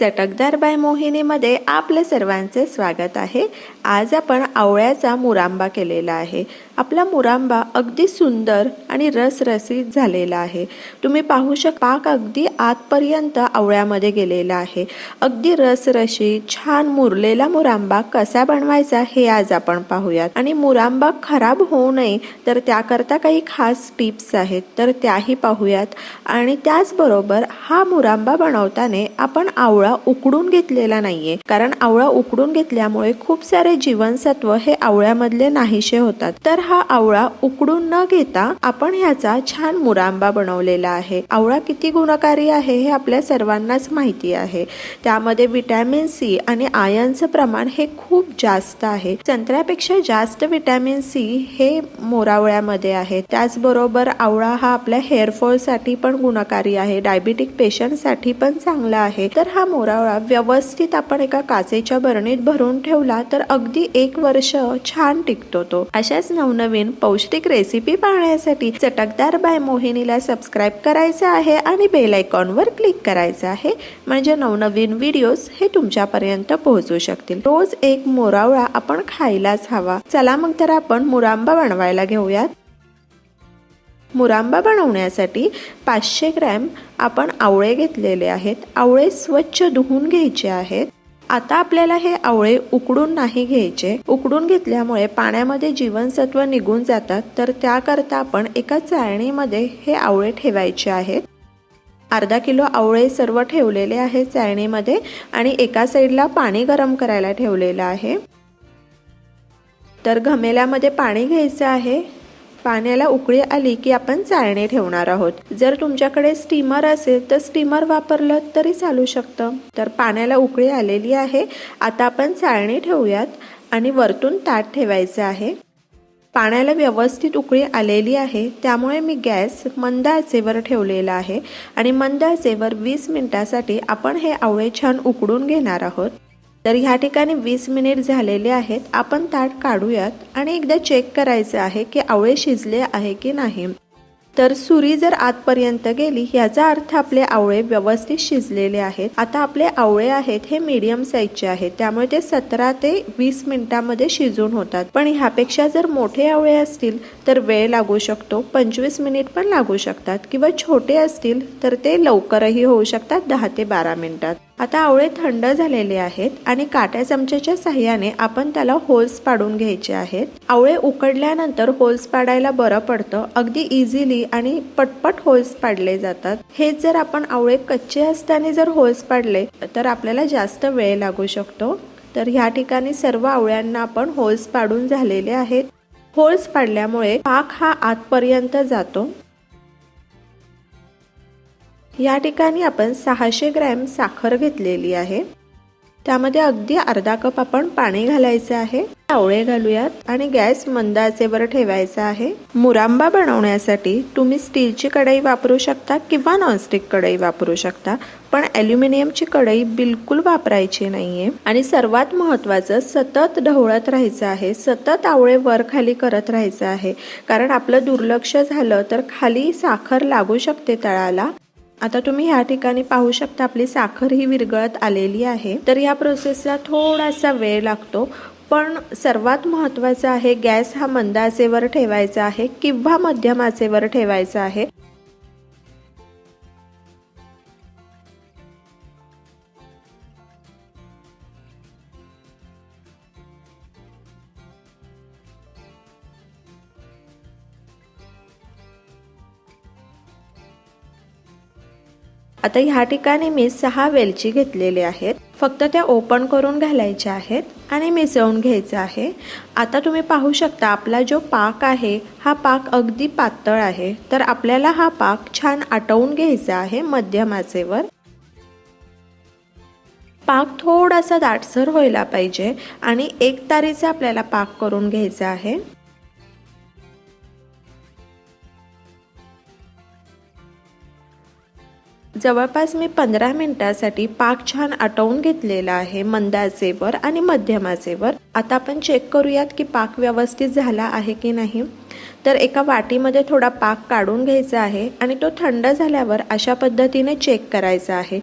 चटकदार बाय मोहिनीमध्ये आपले सर्वांचे स्वागत आहे. आज आपण आवळ्याचा मुरांबा केलेला आहे. आपला मुरांबा अगदी सुंदर आणि रसरसीत झालेला आहे. तुम्ही पाहू शक पाक अगदी आतपर्यंत आवळ्यामध्ये गेलेला आहे. अगदी रसरशी छान मुरलेला मुरांबा कसा बनवायचा हे आज आपण पाहूयात. आणि मुरांबा खराब होऊ नये तर त्याकरता काही खास टिप्स आहेत तर त्याही पाहूयात. आणि त्याचबरोबर हा मुरांबा बनवताना आपण आवळा उकडून घेतलेला नाहीये. कारण आवळा उकडून घेतल्यामुळे खूप सारे जीवनसत्व हे आवळ्यामधले नाहीशे होतात. तर हा आवळा उकडून न घेता आपण ह्याचा छान मुरांबा बनवलेला आहे. आवळा किती गुणकारी आहे हे आपल्या सर्वांनाच माहिती आहे. त्यामध्ये विटॅमिन सी आणि आयनचं प्रमाण हे खूप जास्त आहे. संत्र्यापेक्षा जास्त विटॅमिन सी हे मोरावळ्यामध्ये आहे. त्याचबरोबर आवळा हा आपल्या हेअरफॉलसाठी पण गुणकारी आहे. डायबिटिक पेशंटसाठी पण चांगला आहे. तर हा मोरावळा व्यवस्थित आपण एका काचेच्या बरणीत भरून ठेवला तर अगदी एक वर्ष छान टिकतो तो. अशाच नवनवीन पौष्टिक रेसिपी पाहण्यासाठी चटकदार बाय मोहिनीला सबस्क्राईब करायचं आहे आणि बेल आयकॉनवर क्लिक करायचं आहे. म्हणजे नवनवीन व्हिडिओज हे तुमच्यापर्यंत पोहोचू शकतील. रोज एक मोरावळा आपण खायलाच हवा. चला मग तर आपण मुरांबा बनवायला घेऊयात. मुरांबा बनवण्यासाठी पाचशे ग्रॅम आपण आवळे घेतलेले आहेत. आवळे स्वच्छ धुवून घ्यायचे आहेत. आता आपल्याला हे आवळे उकडून नाही घ्यायचे. उकडून घेतल्यामुळे पाण्यामध्ये जीवनसत्व निघून जातात. तर त्याकरता आपण एका चाळणीमध्ये हे आवळे ठेवायचे आहेत. अर्धा किलो आवळे सर्व ठेवलेले आहेत चाळणीमध्ये आणि एका साईडला पाणी गरम करायला ठेवलेलं आहे. तर घमेल्यामध्ये पाणी घ्यायचं आहे. पाण्याला उकळी आली की आपण चाळणी ठेवणार आहोत. जर तुमच्याकडे स्टीमर असेल तर स्टीमर वापरलं तरी चालू शकतं. तर पाण्याला उकळी आलेली आहे. आता आपण चाळणी ठेवूयात आणि वरतून ताट ठेवायचं आहे. पाण्याला व्यवस्थित उकळी आलेली आहे. त्यामुळे मी गॅस मंद आचेवर ठेवलेला आहे आणि मंद आचेवर वीस मिनिटासाठी आपण हे आवळे छान उकडून घेणार आहोत. तर ह्या ठिकाणी वीस मिनिट झालेले आहेत. आपण ताट काढूयात आणि एकदा चेक करायचं आहे की आवळे शिजले आहे की नाही. तर सुरी जर आतपर्यंत गेली याचा अर्थ आपले आवळे व्यवस्थित शिजलेले आहेत. आता आपले आवळे आहेत हे मीडियम साईजचे आहेत. त्यामुळे ते सतरा ते वीस मिनिटांमध्ये शिजून होतात. पण ह्यापेक्षा जर मोठे आवळे असतील तर वेळ लागू शकतो. पंचवीस मिनिट पण लागू शकतात. किंवा छोटे असतील तर ते लवकरही होऊ शकतात दहा ते बारा मिनिटात. आता आवळे थंड झालेले आहेत आणि काट्या चमच्याच्या साह्याने आपण त्याला होल्स पाडून घ्यायचे आहेत. आवळे उकडल्यानंतर होल्स पाडायला बरं पडतं अगदी इझिली आणि पटपट होल्स पाडले जातात. हेच जर आपण आवळे कच्चे असताना जर होल्स पाडले तर आपल्याला जास्त वेळ लागू शकतो. तर ह्या ठिकाणी सर्व आवळ्यांना आपण होल्स पाडून झालेले आहेत. होल्स पाडल्यामुळे पाक हा आतपर्यंत जातो. या ठिकाणी आपण सहाशे ग्रॅम साखर घेतलेली आहे. त्यामध्ये अगदी अर्धा कप आपण पाणी घालायचं आहे. आवळे घालूयात आणि गॅस मंद आचेवर ठेवायचा आहे. मुरांबा बनवण्यासाठी तुम्ही स्टीलची कढई वापरू शकता किंवा नॉनस्टिक कढई वापरू शकता पण ॲल्युमिनियमची कढई बिलकुल वापरायची नाहीये. आणि सर्वात महत्त्वाचं सतत ढवळत राहायचं आहे. सतत आवळे वर खाली करत राहायचं आहे. कारण आपलं दुर्लक्ष झालं तर खाली साखर लागू शकते तळाला. आता तुम्ही ह्या ठिकाणी पाहू शकता आपली साखर ही विरघळत आलेली आहे. तर या प्रोसेसला थोडासा वेळ लागतो. पण सर्वात महत्त्वाचं आहे गॅस हा मंद आचेवर ठेवायचा आहे किंवा मध्यम आचेवर ठेवायचा आहे. आता ह्या ठिकाणी मी सहा वेलची घेतलेले आहेत. फक्त त्या ओपन करून घालायच्या आहेत आणि मिसळून घ्यायचं आहे. आता तुम्ही पाहू शकता आपला जो पाक आहे हा पाक अगदी पातळ आहे. तर आपल्याला हा पाक छान आटवून घ्यायचा आहे मध्यमाचेवर. पाक थोडासा दाटसर व्हायला पाहिजे आणि एक तारीचा आपल्याला पाक करून घ्यायचा आहे. जवळपास मी पंधरा मिनिटासाठी पाक छान आटवून घेतलेला आहे मंद आचेवर आणि मध्यम आचेवर आता आपण चेक करूयात की पाक व्यवस्थित झाला आहे की नाही. तर एका वाटीमध्ये थोडा पाक काढून घ्यायचा आहे आणि तो थंड झाल्यावर अशा पद्धतीने चेक करायचा आहे.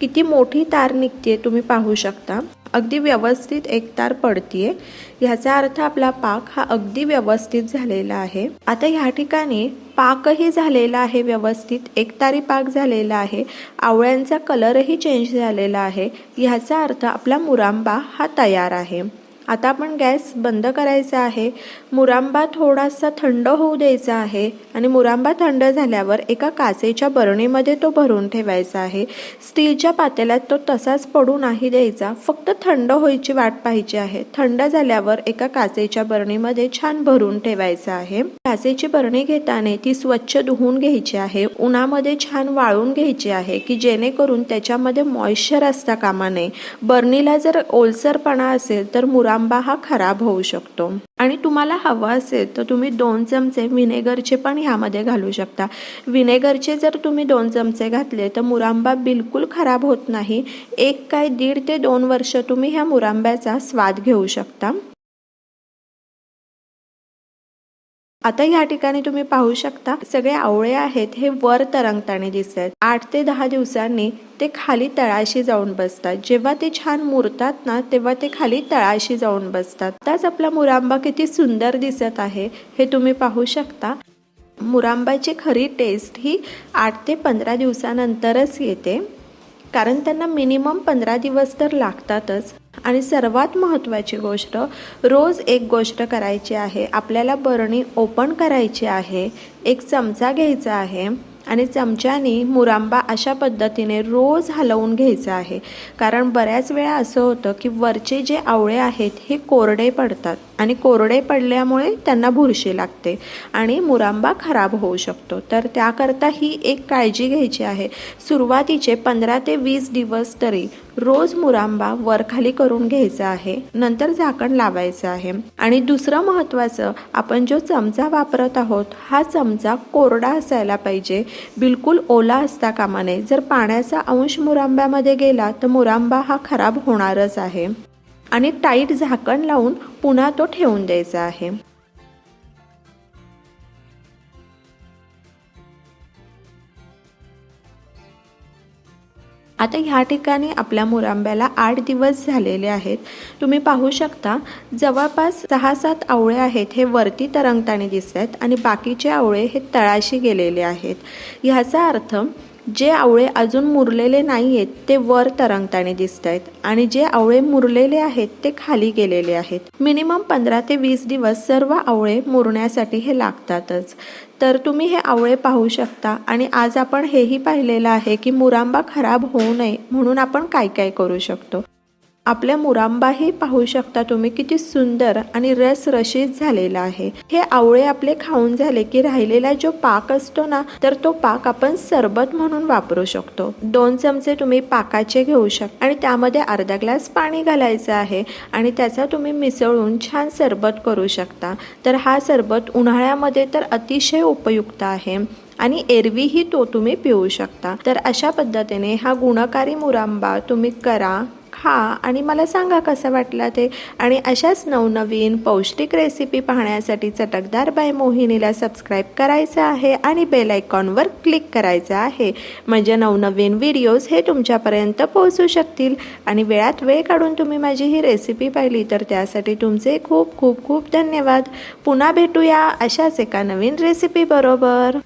किती मोठी तार निघते तुम्ही पाहू शकता. अगदी व्यवस्थित एकतार पडतीये. ह्याचा अर्थ आपला पाक हा अगदी व्यवस्थित झालेला आहे. आता ह्या ठिकाणी पाकही झालेला आहे व्यवस्थित एकतारी पाक झालेला आहे. आवळ्यांचा कलरही चेंज झालेला आहे. ह्याचा अर्थ आपला मुरांबा हा तयार आहे. आता आपण गॅस बंद करायचा आहे. मुरांबा थोडासा थंड होऊ द्यायचा आहे आणि मुरांबा थंड झाल्यावर एका काचेच्या बरणीमध्ये तो भरून ठेवायचा आहे. स्टीलच्या पातेल्यात तो तसाच पडू नाही द्यायचा. फक्त थंड व्हायची वाट पाहिजे आहे. थंड झाल्यावर एका काचेच्या बरणीमध्ये छान भरून ठेवायचा आहे. काचेची बरणी घेताना ती स्वच्छ धुवून घ्यायची आहे. उन्हामध्ये छान वाळून घ्यायची आहे की जेणेकरून त्याच्यामध्ये मॉइश्चर असता कामा नये. बरणीला जर ओलसरपणा असेल तर मुरा आंबा हा खराब होऊ शकतो. आणि तुम्हाला हवा असेल तर तुम्ही दोन चमचे विनेगरचे पण ह्यामध्ये घालू शकता. विनेगरचे जर तुम्ही दोन चमचे घातले तर मुरांबा बिलकुल खराब होत नाही. एक काय दीड ते दोन वर्ष तुम्ही ह्या मुरांब्याचा स्वाद घेऊ शकता. आता या ठिकाणी तुम्ही पाहू शकता सगळे आवळे आहेत हे वर तरंगताना दिसत आहेत आठ ते दहा दिवसांनी ते खाली तळाशी जाऊन बसतात. जेव्हा ते छान मुरतात ना तेव्हा ते खाली तळाशी जाऊन बसतात. आताच आपला मुरांबा किती सुंदर दिसत आहे हे तुम्ही पाहू शकता. मुरांबाची खरी टेस्ट ही आठ ते पंधरा दिवसानंतरच येते. कारण त्यांना मिनिमम पंधरा दिवस तर लागतातच. आणि सर्वात महत्त्वाची गोष्ट रोज एक गोष्ट करायची आहे आपल्याला बरणी ओपन करायची आहे एक चमचा घ्यायचा आहे आणि चमच्याने मुरांबा अशा पद्धतीने रोज हलवून घ्यायचा आहे. कारण बऱ्याच वेळा असं होतं की वरचे जे आवळे आहेत हे कोरडे पडतात. आणि कोरडे पडल्यामुळे त्यांना बुरशी लागते आणि मुरांबा खराब होऊ शकतो. तर त्याकरता ही एक काळजी घ्यायची आहे. सुरुवातीचे पंधरा ते वीस दिवस तरी रोज मुरांबा वरखाली करून घ्यायचा आहे. नंतर झाकण लावायचं आहे. आणि दुसरं महत्त्वाचं आपण जो चमचा वापरत आहोत हा चमचा कोरडा असायला पाहिजे. बिलकुल ओला असता कामा नये. जर पाण्याचा अंश मुरांब्यामध्ये गेला तर मुरांबा हा खराब होणारच आहे. आणि टाईट झाकण लावून पुन्हा तो ठेवून द्यायचा आहे. आता ह्या ठिकाणी आपल्या मुरांब्याला आठ दिवस झालेले आहेत. तुम्ही पाहू शकता जवळपास सहा सात आवळे आहेत हे वरती तरंगताना दिसत आहेत आणि बाकीचे आवळे हे तळाशी गेलेले आहेत. ह्याचा अर्थ जे आवळे अजून मुरलेले नाही आहेत ते वर तरंगताना दिसत आहेत आणि जे आवळे मुरलेले आहेत ते खाली गेलेले आहेत. मिनिमम पंधरा ते वीस दिवस सर्व आवळे मुरण्यासाठी हे लागतातच. तर तुम्ही हे आवळे पाहू शकता आणि आज आपण हेही पाहिलेलं आहे की मुरांबा खराब होऊ नये म्हणून आपण काय काय करू शकतो. आपल्या मुरांबाही पाहू शकता तुम्ही किती सुंदर आणि रसरशीत झालेला आहे. हे आवळे आपले खाऊन झाले की राहिलेला जो पाक असतो ना तर तो पाक आपण सरबत म्हणून वापरू शकतो. दोन चमचे तुम्ही पाकाचे घेऊ शकता आणि त्यामध्ये अर्धा ग्लास पाणी घालायचं आहे आणि त्याचा तुम्ही मिसळून छान सरबत करू शकता. तर हा सरबत उन्हाळ्यामध्ये तर अतिशय उपयुक्त आहे आणि एरवीही तो तुम्ही पिऊ शकता. तर अशा पद्धतीने हा गुणकारी मुरांबा तुम्ही करा. खा आणि मला सांगा कसं वाटलं ते. आणि अशाच नवनवीन पौष्टिक रेसिपी पाहण्यासाठी चटकदार बाय मोहिनीला सबस्क्राईब करायचं आहे आणि बेल आयकॉनवर क्लिक करायचं आहे. म्हणजे नवनवीन व्हिडिओज हे तुमच्यापर्यंत पोहोचू शकतील. आणि वेळात वेळ काढून तुम्ही माझी ही रेसिपी पाहिली तर त्यासाठी तुमचे खूप खूप खूप धन्यवाद. पुन्हा भेटूया अशाच एका नवीन रेसिपी बरोबर.